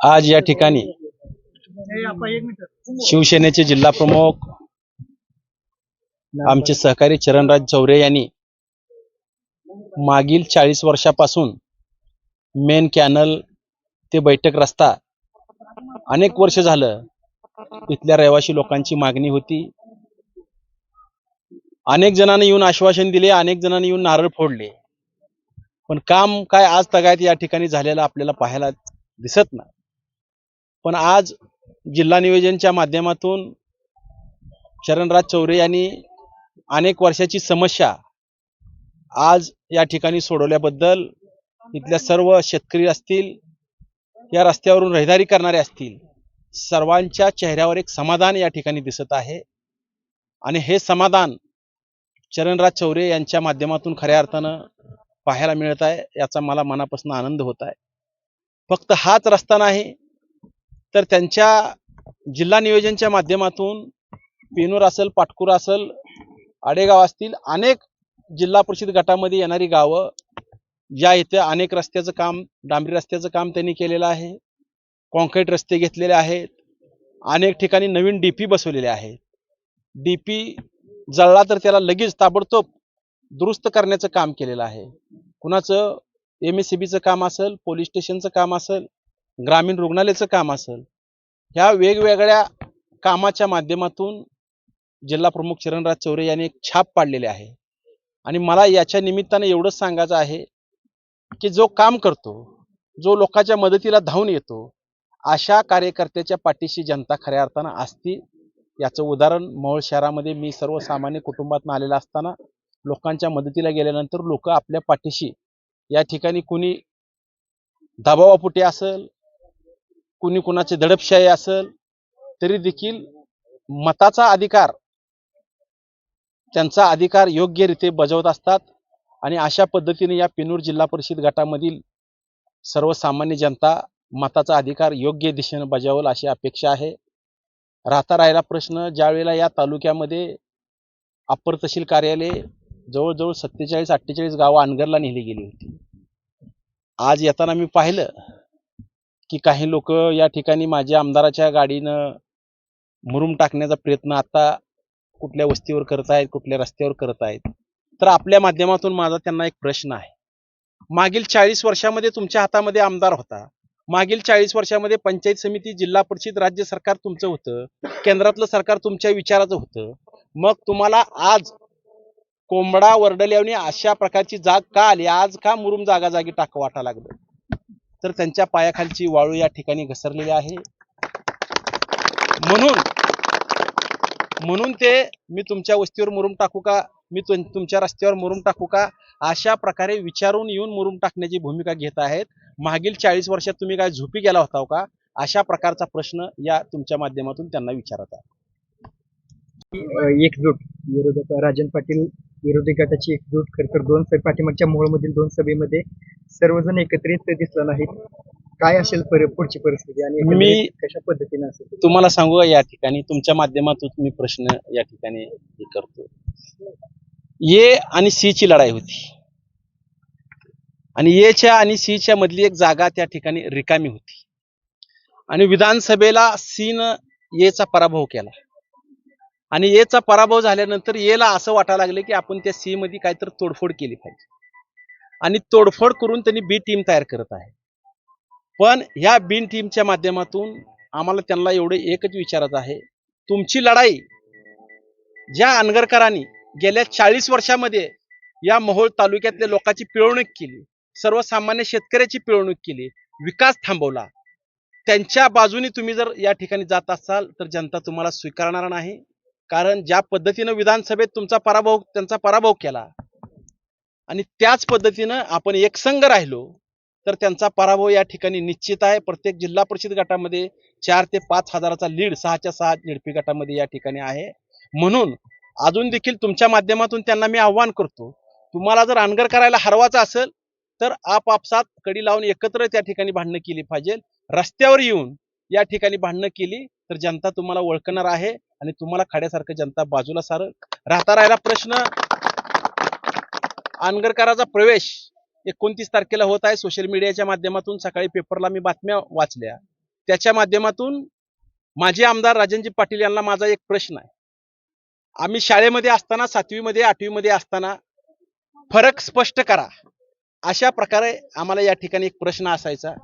आज या ठिकाणी शिवसेनेचे जिल्हा प्रमुख आमचे सहकारी चरणराज चौरे यांनी मागील चाळीस वर्षापासून मेन कॅनल ते बैठक रस्ता अनेक वर्ष झालं इथल्या रहिवासी लोकांची मागणी होती. अनेक जणांनी येऊन आश्वासन दिले अनेक जणांनी येऊन नारळ फोडले. पण काम काय आज तगायत या ठिकाणी झालेलं आपल्याला पाहायला दिसत नाही. पण आज जिल्हा नियोजनच्या माध्यमातून चरणराज चौरे यांनी अनेक वर्षाची समस्या आज या ठिकाणी सोडवल्याबद्दल इथल्या सर्व शेतकरी असतील या रस्त्यावरून रहदारी करणारे असतील सर्वांच्या चेहऱ्यावर एक समाधान या ठिकाणी दिसत आहे. आणि हे समाधान चरणराज चौरे यांच्या माध्यमातून खऱ्या अर्थानं पाहायला मिळत आहे याचा मला मनापासून आनंद होत आहे. फक्त हाच रस्ता नाही तर त्यांच्या जिल्हा नियोजनच्या माध्यमातून पेनूर असेल पाटकुरा असेल आडेगाव असतील अनेक जिल्हा परिषद गटामध्ये येणारी गावं ज्या इथे अनेक रस्त्याचं काम डांबरी रस्त्याचं काम त्यांनी केलेलं आहे कॉन्क्रीट रस्ते घेतलेले आहेत अनेक ठिकाणी नवीन डी पी बसवलेले आहेत. डीपी जळला तर त्याला लगेच ताबडतोब दुरुस्त करण्याचं काम केलेलं आहे. कुणाचं एम एस सी बीचं काम असेल पोलीस स्टेशनचं काम असेल ग्रामीण रुग्णालयाचं काम असेल ह्या वेगवेगळ्या कामाच्या माध्यमातून जिल्हा प्रमुख चरणराज चौरे यांनी एक छाप पाडलेले आहे. आणि मला याच्या निमित्तानं एवढंच सांगायचं आहे की जो काम करतो जो लोकांच्या मदतीला धावून येतो अशा कार्यकर्त्याच्या पाठीशी जनता खऱ्या अर्थानं असती याचं उदाहरण मोहोळ शहरामध्ये मी सर्वसामान्य कुटुंबातून आलेला असताना लोकांच्या मदतीला गेल्यानंतर लोक आपल्या पाठीशी या ठिकाणी कुणी दबावापुटे असेल कुणी कुणाचे दडपशाही असेल तरी देखील मताचा अधिकार त्यांचा अधिकार योग्यरीते बजावत असतात. आणि अशा पद्धतीने या पिनूर जिल्हा परिषद गटामधील सर्वसामान्य जनता मताचा अधिकार योग्य दिशेने बजावल अशी अपेक्षा आहे. राहता राहिला प्रश्न ज्यावेळेला या तालुक्यामध्ये अप्पर तहसील कार्यालय जवळजवळ सत्तेचाळीस अठ्ठेचाळीस गावं अनगरला नेली गेली होती. आज येताना मी पाहिलं की काही लोक या ठिकाणी माझ्या आमदाराच्या गाडीनं मुरुम टाकण्याचा प्रयत्न आता कुठल्या वस्तीवर करत आहेत कुठल्या रस्त्यावर करत आहेत. तर आपल्या माध्यमातून माझा त्यांना एक प्रश्न आहे. मागील चाळीस वर्षामध्ये तुमच्या हातामध्ये आमदार होता. मागील चाळीस वर्षामध्ये पंचायत समिती जिल्हा परिषद राज्य सरकार तुमचं होतं. केंद्रातलं सरकार तुमच्या विचाराचं होतं. मग तुम्हाला आज कोंबडा वरडल्याने अशा प्रकारची जाग का आली? आज का मुरुम जागा जागी टाक वाटा लागलं? तर त्यांच्या पायाखालची वाळू या ठिकाणी घसरलेली आहे. म्हणून म्हणून ते मी तुमच्या वस्तीवर मुरुम टाकू का? मी तुमच्या रस्त्यावर मुरुम टाकू का? अशा प्रकारे विचारून येऊन मुरुम टाकण्याची भूमिका घेत आहेत. मागील चाळीस वर्षात तुम्ही काय झोपी गेला होता हो का? अशा प्रकारचा प्रश्न या तुमच्या माध्यमातून त्यांना विचारत आहे. एकजूट विरोधक राजन पाटील विरोधी गटाची एकजूट खर तर दोन सभे पाठीमागच्या मोहोळमधील दोन सभेमध्ये सर्वजण एकत्रित दिसला नाहीत काय असेल परि- पुढची परिस्थिती आणि मी- एकंदरीत कशा पद्धतीने असेल तुम्हाला सांगू या ठिकाणी? तुमच्या माध्यमातून मी प्रश्न या ठिकाणी हे करतो. ए आणि सी ची लढाई होती. आणि एच्या आणि सी च्या मधली एक जागा त्या ठिकाणी रिकामी होती. आणि विधानसभेला सी न एचा पराभव केला. आणि एचा पराभव झाल्यानंतर एला असं वाटायला लागलं की आपण त्या सी मध्ये काहीतरी तोडफोड केली पाहिजे. आणि तोडफोड करून त्यांनी बी टीम तयार करत आहे. पण ह्या बिन टीमच्या माध्यमातून आम्हाला त्यांना एवढे एकच विचारायचं आहे. तुमची लढाई ज्या अनगरकरांनी गेल्या चाळीस वर्षामध्ये या मोहोळ तालुक्यातल्या लोकांची पिळवणूक केली सर्वसामान्य शेतकऱ्याची पिळवणूक केली विकास थांबवला त्यांच्या बाजूने तुम्ही जर या ठिकाणी जात असाल तर जनता तुम्हाला स्वीकारणार नाही. कारण ज्या पद्धतीनं विधानसभेत तुमचा पराभव त्यांचा पराभव केला आणि त्याच पद्धतीनं आपण एकसंघ राहिलो तर त्यांचा पराभव या ठिकाणी निश्चित आहे. प्रत्येक जिल्हा परिषद गटामध्ये चार ते पाच हजाराचा लीड सहाच्या सहा झेडपी गटामध्ये या ठिकाणी आहे. म्हणून अजून देखील तुमच्या माध्यमातून त्यांना मी आव्हान करतो तुम्हाला जर अनगर करायला हरवायचं असेल तर आपापसात कडी लावून एकत्र त्या ठिकाणी भांडणं केली पाहिजे. रस्त्यावर येऊन या ठिकाणी भांडणं केली तर जनता तुम्हाला ओळखणार आहे आणि तुम्हाला खाड्यासारखं जनता बाजूला सार राहता राहिला प्रश्न. अनगरकराचा प्रवेश एकोणतीस तारखेला होत आहे. सोशल मीडियाच्या माध्यमातून सकाळी पेपरला मी बातम्या वाचल्या. त्याच्या माध्यमातून माजी आमदार राजनजी पाटील यांना माझा एक प्रश्न आहे. आम्ही शाळेमध्ये असताना सातवीमध्ये आठवीमध्ये असताना फरक स्पष्ट करा. अशा प्रकारे आम्हाला या ठिकाणी एक प्रश्न असायचा.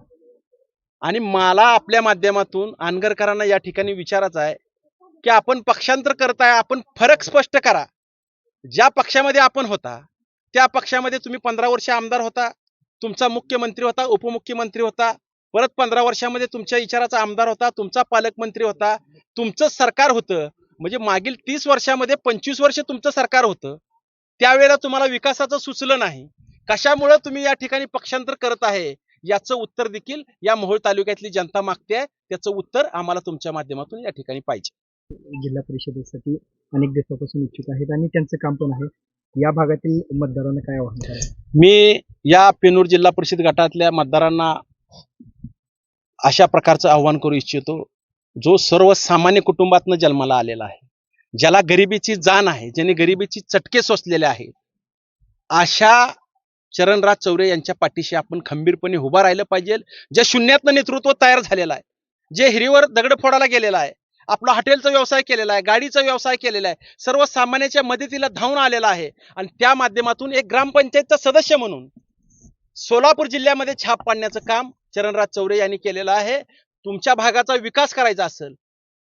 आणि मला आपल्या माध्यमातून आनगरकरांना या ठिकाणी विचारायचं आहे की आपण पक्षांतर करताय आपण फरक स्पष्ट करा. ज्या पक्षामध्ये आपण होता त्या पक्षामध्ये तुम्ही पंधरा वर्ष आमदार होता तुमचा मुख्यमंत्री होता उपमुख्यमंत्री होता परत पंधरा वर्षामध्ये तुमच्या विचाराचा आमदार होता तुमचा पालकमंत्री होता तुमचं सरकार होतं म्हणजे मागील तीस वर्षामध्ये पंचवीस वर्ष तुमचं सरकार होतं त्यावेळेला तुम्हाला विकासाचं सुचलं नाही. कशामुळं तुम्ही या ठिकाणी पक्षांतर करत आहे? याचं उत्तर देखील या मोहोळ तालुक्यातली जनता मागते आहे. त्याचं उत्तर आम्हाला तुमच्या माध्यमातून या ठिकाणी पाहिजे. जिल्हा परिषदेसाठी अनेक दिवसापासून इच्छुक आहेत आणि त्यांचं काम पण आहे. या भागातील मतदारांना काय आव्हान मी या पेनूर जिल्हा परिषद गटातल्या मतदारांना अशा प्रकारचं आव्हान करू इच्छितो जो सर्वसामान्य कुटुंबातनं जन्माला आलेला आहे. ज्याला गरिबीची जाण आहे ज्याने गरिबीची चटके सोसलेले आहेत अशा चरणराज चौरे यांच्या पाठीशी आपण खंबीरपणे उभा राहिलं पाहिजे. ज्या शून्यातनं नेतृत्व तयार झालेलं आहे जे हिरीवर दगड फोडायला गेलेलं आहे आपला हॉटेलचा व्यवसाय केलेला आहे गाडीचा व्यवसाय केलेला आहे सर्वसामान्याच्या मदतीला धावून आलेला आहे आणि त्या माध्यमातून एक ग्रामपंचायतचा सदस्य म्हणून सोलापूर जिल्ह्यामध्ये छाप पाडण्याचं काम चरणराज चौरे यांनी केलेलं आहे. तुमच्या भागाचा विकास करायचा असेल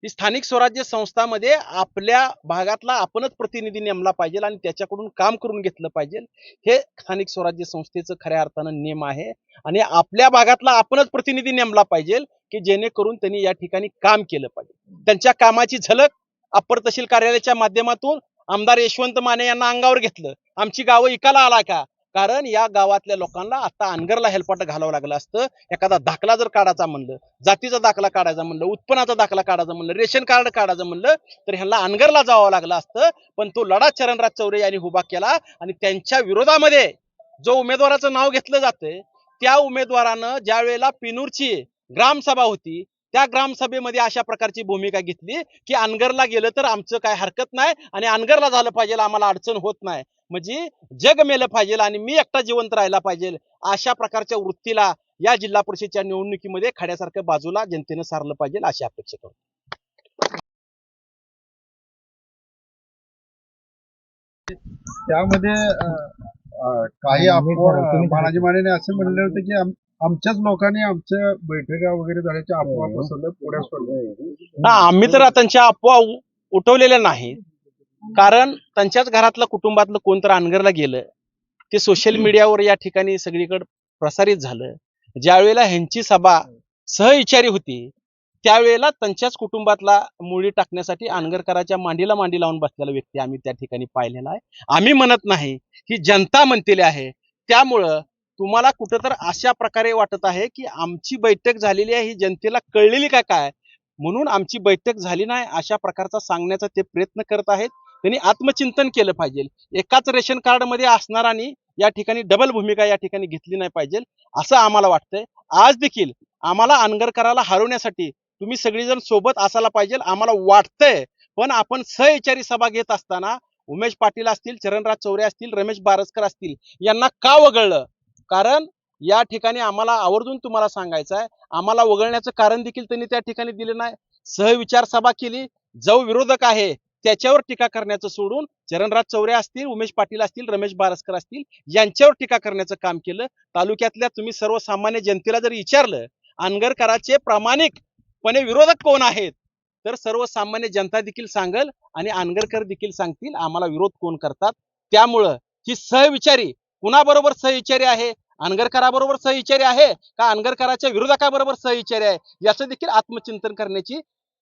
ही स्थानिक स्वराज्य संस्थामध्ये आपल्या भागातला आपणच प्रतिनिधी नेमला पाहिजे आणि त्याच्याकडून काम करून घेतलं पाहिजे. हे स्थानिक स्वराज्य संस्थेचं खऱ्या अर्थानं नियम आहे आणि आपल्या भागातला आपणच प्रतिनिधी नेमला पाहिजे की जेणेकरून त्यांनी या ठिकाणी काम केलं पाहिजे. त्यांच्या कामाची झलक अप्पर तहसील कार्यालयाच्या माध्यमातून आमदार यशवंत माने यांना अंगावर घेतलं. आमची गावं इकाला आला का? कारण या गावातल्या लोकांना आता अनगरला हेलपाट घालावं लागलं असतं. एखादा दाखला जर काढायचा म्हणलं जातीचा दाखला काढायचा म्हणलं उत्पन्नाचा दाखला काढायचा म्हणलं रेशन कार्ड काढायचं म्हणलं तर ह्यांना अनगरला जावं लागलं असतं. पण तो लढा चरणराज चौरे यांनी उभा केला आणि त्यांच्या विरोधामध्ये जो उमेदवाराचं नाव घेतलं जातंय त्या उमेदवारानं ज्या वेळेला पिनूरची ग्रामसभा होती त्या ग्रामसभेमध्ये अशा प्रकारची भूमिका घेतली की अनगरला गेलं तर आमचं काय हरकत नाही आणि अनगरला झालं पाहिजे आम्हाला अडचण होत नाही. म्हणजे जग मेलं पाहिजे आणि मी एकटा जिवंत राहायला पाहिजे अशा प्रकारच्या वृत्तीला या जिल्हा परिषदच्या निवडणुकीमध्ये खड्यासारखं बाजूला जनतेनं सारलं पाहिजे अशी अपेक्षा करतो. त्यामध्ये काही बालाजी मानेने असं म्हणलं होतं की आमच्याच लोकांनी आमच्या बैठका वगैरे झाल्याच्या अफवा पसरल्या पुढे हा आम्ही तर त्यांच्या अफवा उठवलेल्या नाहीत कारण त्यांच्याच घरातलं कुटुंबातलं कोणतं अनगरला गेलं. ते सोशल मीडियावर या ठिकाणी सगळीकडे प्रसारित झालं. ज्या वेळेला ह्यांची सभा सहविचारी होती त्यावेळेला त्यांच्याच कुटुंबातला मुळी टाकण्यासाठी अनगरकराच्या मांडीला मांडी लावून बसलेला व्यक्ती आम्ही त्या ठिकाणी पाहिलेला आहे. आम्ही म्हणत नाही ही जनता म्हणतेली आहे. त्यामुळं तुम्हाला कुठं तर अशा प्रकारे वाटत आहे की आमची बैठक झालेली आहे ही जनतेला कळलेली का काय? म्हणून आमची बैठक झाली नाही अशा प्रकारचा सांगण्याचा ते प्रयत्न करत आहेत. त्यांनी आत्मचिंतन केलं पाहिजे. एकाच रेशन कार्डमध्ये असणारांनी या ठिकाणी डबल भूमिका या ठिकाणी घेतली नाही पाहिजे असं आम्हाला वाटतंय. आज देखील आम्हाला अनगरकराला हरवण्यासाठी तुम्ही सगळीजण सोबत असायला पाहिजे आम्हाला वाटतंय. पण आपण सहविचारी सभा घेत असताना उमेश पाटील असतील चरणराज चौरे असतील रमेश बारसकर असतील यांना का वगळलं? कारण या ठिकाणी आम्हाला आवर्जून तुम्हाला सांगायचं आहे आम्हाला वगळण्याचं कारण देखील त्यांनी त्या ठिकाणी दिलं नाही. सहविचार सभा केली जो विरोधक आहे त्याच्यावर टीका करण्याचं सोडून चरणराज चौरे असतील उमेश पाटील असतील रमेश बारसकर असतील यांच्यावर टीका करण्याचं काम केलं. तालुक्यातल्या तुम्ही सर्वसामान्य जनतेला जर विचारलं अनगरकराचे प्रामाणिकपणे विरोधक कोण आहेत? तर सर्वसामान्य जनता देखील सांगल आणि अनगरकर देखील सांगतील आम्हाला विरोध कोण करतात? त्यामुळं ही सहविचारी कुणाबरोबर सहविचारी आहे? अनगरकराबरोबर सहविचारी आहे? का अनगरकराच्या विरोधकाबरोबर सहविचारी आहे? याचं देखील आत्मचिंतन करण्याची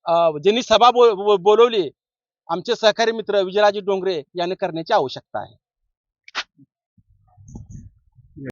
अं, ज्यांनी सभा बो- बो- बोलवली आमचे सहकारी मित्र विजयराजे डोंगरे यांनी करण्याची आवश्यकता आहे.